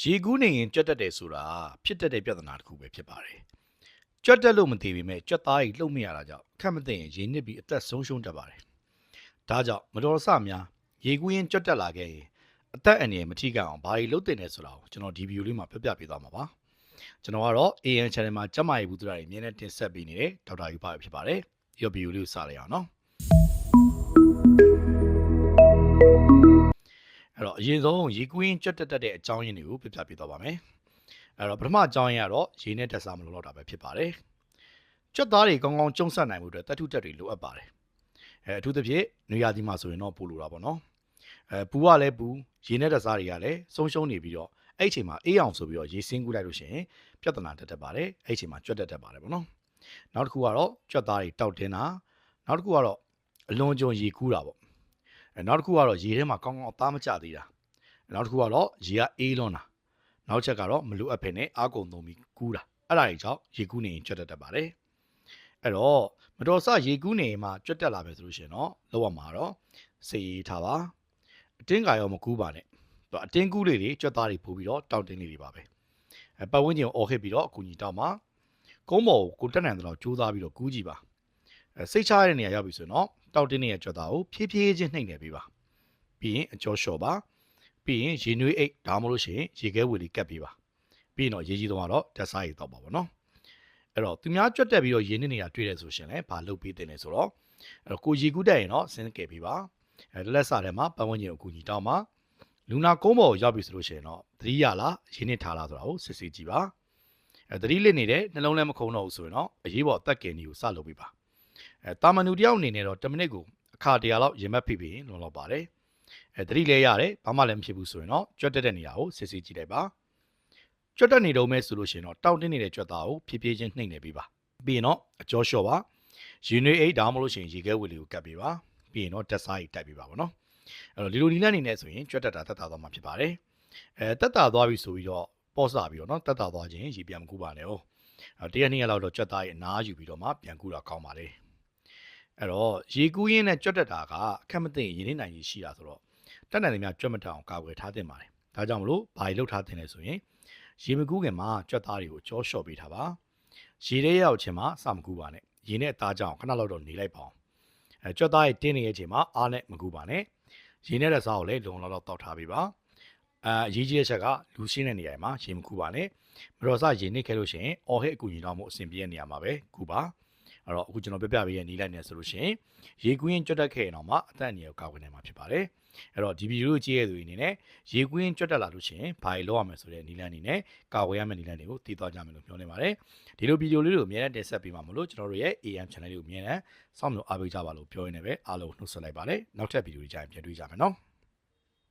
ရေကူးနေရင်ကြွက်တက်တယ်ဆိုတာဖြစ်တတ်တဲ့ပြဿနာတစ်ခုပဲဖြစ်ပါတယ်ကြွက်တက်လို့မသိပေမဲ့ကြွက်သားကြီးလှုပ်မရတာကြောင့်အခက်မသိရင်ရေနစ်ပြီးအသက်ဆုံးရှုံးတတ်ပါတယ်ဒါကြောင့်မတော်ဆများရေကူးရင်ကြွက်တက်လာခဲ့ရင်အသက်အန္တရာယ်မထိခိုက်အောင်ဘာတွေလုပ်တင်နေဆိုတာကိုကျွန်တော်ဒီဗီဒီယိုလေးမှာပြပြပေးသွားမှာပါကျွန်တော်ကတော့ AN channel မှာကျမရေးဘူးသူတွေအမြဲတမ်းတင်ဆက်ပေးနေတဲ့ဒေါက်တာယူပါဖြစ်ပါတယ်ဒီဗီဒီယိုလေးကိုစလိုက်အောင်နော် အဲ့တော့အရင်ဆုံးရေကွင်းကြွက်တက်တက်တဲ့အကြောင်းရင်းတွေကိုပြပြပေးသွားပါမယ်အဲ့တော့ပထမအကြောင်းရင်းကတော့ရေနဲ့တက်စားမလို့တော့တာပဲဖြစ်ပါတယ်ကြွက်သားတွေကောင်းကောင်းကျုံဆက်နိုင်မှုအတွက်တတ်ထုတက်တွေလိုအပ်ပါတယ်အဲအထူးသဖြင့်နေရာဒီမှာဆိုရင်တော့ပို့လိုတာပေါ့နော်အဲပူကလည်းပူရေနဲ့တက်စားတွေကလည်းဆုံးရှုံးနေပြီးတော့အဲ့အချိန်မှာအေးအောင်ဆိုပြီးတော့ရေစင်းကူးလိုက်လို့ရှိရင်ပြဿနာတက်တက်ပါတယ်အဲ့အချိန်မှာကြွက်တက်တက်ပါတယ်ပေါ့နော်နောက်တစ်ခုကတော့ကြွက်သားတွေတောက်တင်းတာနောက်တစ်ခုကတော့အလွန်ကြုံရေကူးတာပေါ့အဲနောက်တစ်ခုကတော့ရေထဲမှာကောင်းကောင်းအသားမကျသေးတာ နောက်တစ်ခုကတော့ရေကအေးလွန်းတာနောက်ချက်ကတော့မလိုအပ်ဖ ೇನೆ အာကုန်သုံးပြီးကူးတာအဲ့ဒါတွေကြောင့်ရေကူးနေရင်ကြွက်တက်တတ်ပါတယ်အဲ့တော့မတော်ဆရေကူးနေရင်မှကြွက်တက်လာပဲဆိုလို့ရှိရင်တော့လောက်ရမှာတော့စေးထားပါအတင်းကရောမကူးပါနဲ့သူအတင်းကူးလေးတွေကြွက်သားတွေပို့ပြီးတော့တောက်တင်းလေးတွေပါပဲအဲပတ်ဝန်းကျင်ကိုအော်ခစ်ပြီးတော့အကူကြီးတောက်မှာကုန်းပေါ်ကိုကိုတက်နိုင်တဲ့တော့ကြိုးစားပြီးတော့ကူးကြည့်ပါအဲစိတ်ချရတဲ့နေရာရောက်ပြီဆိုရင်တော့တောက်တင်းနေတဲ့ကြွက်သားကိုဖြည်းဖြည်းချင်းနှိမ့်နေပေးပါပြီးရင်အကျော်လျှော်ပါ ပြီးရင်ရေနွေးအိတ်ဒါမှမဟုတ်ရှင်ရေခဲဝေလေးကပ်ပေးပါပြီးရင်တော့ရေကြီးတော့တော့ဓာတ်စားရီတော့ပါဘောနော်အဲ့တော့သူများကြွက်တက်ပြီးတော့ရေနစ်နေတာတွေ့တယ်ဆိုရှင်လည်းဘာလုပ်ပေးတင်လဲဆိုတော့အဲ့တော့ကိုရေကူးတက်ရင်တော့ဆင်းကယ်ပေးပါအဲလက်စားထဲမှာပတ်ဝန်းကျင်ကိုကူညီတောင်းပါလူနာကုန်းပေါ်ကိုရောက်ပြီဆိုလို့ရှိရင်တော့သတိရလားရေနစ်ထားလားဆိုတာကိုစစ်ဆေးကြည့်ပါအဲသတိလစ်နေတဲ့နှလုံးလည်းမခုံတော့ဘူးဆိုရင်တော့အရေးပေါ်အသက်ကယ်နေကိုစလုပ်ပေးပါအဲတာမန်လူတယောက်အနေနဲ့တော့10မိနစ်ကိုအခါတရာလောက်ရင်မက်ဖိပြီးရင်လုံလောက်ပါတယ် အဲသတိလဲရတယ်ဘာမှလည်းမဖြစ်ဘူးဆိုရင်တော့ကြွတ်တက်တဲ့နေရာကိုစစ်စစ်ကြည့်လိုက်ပါကြွတ်တက်နေတော့မဲဆိုလို့ရှိရင်တော့တောင့်တင်းနေတဲ့ကြွတ်သားကိုဖြည်းဖြည်းချင်းနှိမ့်နေပေးပါပြီးရင်တော့အကျော်လျှော့ပါရေနွေးအိတ်ဒါမှမဟုတ်လို့ရှိရင်ရေခဲဝေလေးကိုကပ်ပေးပါပြီးရင်တော့တက်စားကြီးတိုက်ပေးပါဗောနော်အဲ့တော့ဒီလိုနီလန်းနေနေဆိုရင်ကြွတ်တက်တာတက်တာသွားမှာဖြစ်ပါတယ်အဲတက်တာသွားပြီဆိုပြီးတော့ပေါ့စားပြီးတော့နော်တက်တာသွားခြင်းရေပြန်မကူပါနဲ့ဟုတ်အဲတရက်နှစ်ရက်လောက်တော့ကြွတ်သားရဲ့အနားယူပြီးတော့မှပြန်ကူတာကောင်းပါလေ အဲ့တော့ရေကူးရင်းနဲ့ကြွတ်တက်တာကအခက်မသိရင်ရင်းနှီးနိုင်ကြီးရှိတာဆိုတော့တက်နိုင်တယ်များကြွတ်မတက်အောင်ကာကွယ်ထားတင်ပါတယ်။ဒါကြောင့်မလို့ဘာတွေလုပ်ထားတင်လဲဆိုရင်ရေမကူးခင်မှာကြွက်သားတွေကိုကြောလျှော့ပေးထားပါ။ရေထဲရောက်ချင်းမှာစမကူးပါနဲ့။ရေနဲ့အသားကြောင့်ခဏလောက်တော့နေလိုက်ပါအောင်။အဲကြွက်သားရဲ့တင်းနေရဲ့ချိန်မှာအားနဲ့မကူးပါနဲ့။ရေနဲ့တဲ့စားကိုလည်းလုံလောက်လောက်တောက်ထားပေးပါ။အာရေးကြီးတဲ့ချက်ကလူရှင်းတဲ့နေရာမှာရေမကူးပါနဲ့။မတော်စရေနစ်ခဲလို့ရှိရင်အော်ဟစ်အကူကြီးတော့မှုအဆင်ပြေတဲ့နေရာမှာပဲကူပါ။ အဲ့တော့အခုကျွန်တော်ပြပြပေးရနီးလိုက်နေဆိုလို့ရှိရင်ရေကွင်းကြွတ်တက်ခဲ့ရင်တော့မှအသက်အန္တရာယ်ကိုကာကွယ်နိုင်မှာဖြစ်ပါတယ်အဲ့တော့ဒီဗီဒီယိုကိုကြည့်ရတဲ့သူတွေအနေနဲ့ရေကွင်းကြွတ်တက်လာလို့ရှိရင်ဘာတွေလုပ်ရမလဲဆိုတဲ့နီးလန်းအနေနဲ့ကာကွယ်ရမယ့်နီးလန်းတွေကိုသိသွားကြမယ်လို့ပြောနေပါတယ်ဒီလိုဗီဒီယိုလေးတွေကိုအများနဲ့တင်ဆက်ပေးမှာမလို့ကျွန်တော်တို့ရဲ့ AM channel လေးကိုအများနဲ့စောင့်မျှော်အားပေးကြပါလို့ပြောရင်းနဲ့ပဲအားလုံးနှုတ်ဆက်လိုက်ပါတယ်နောက်ထပ်ဗီဒီယိုတွေကြရင်ပြန်တွေ့ကြမယ်နော်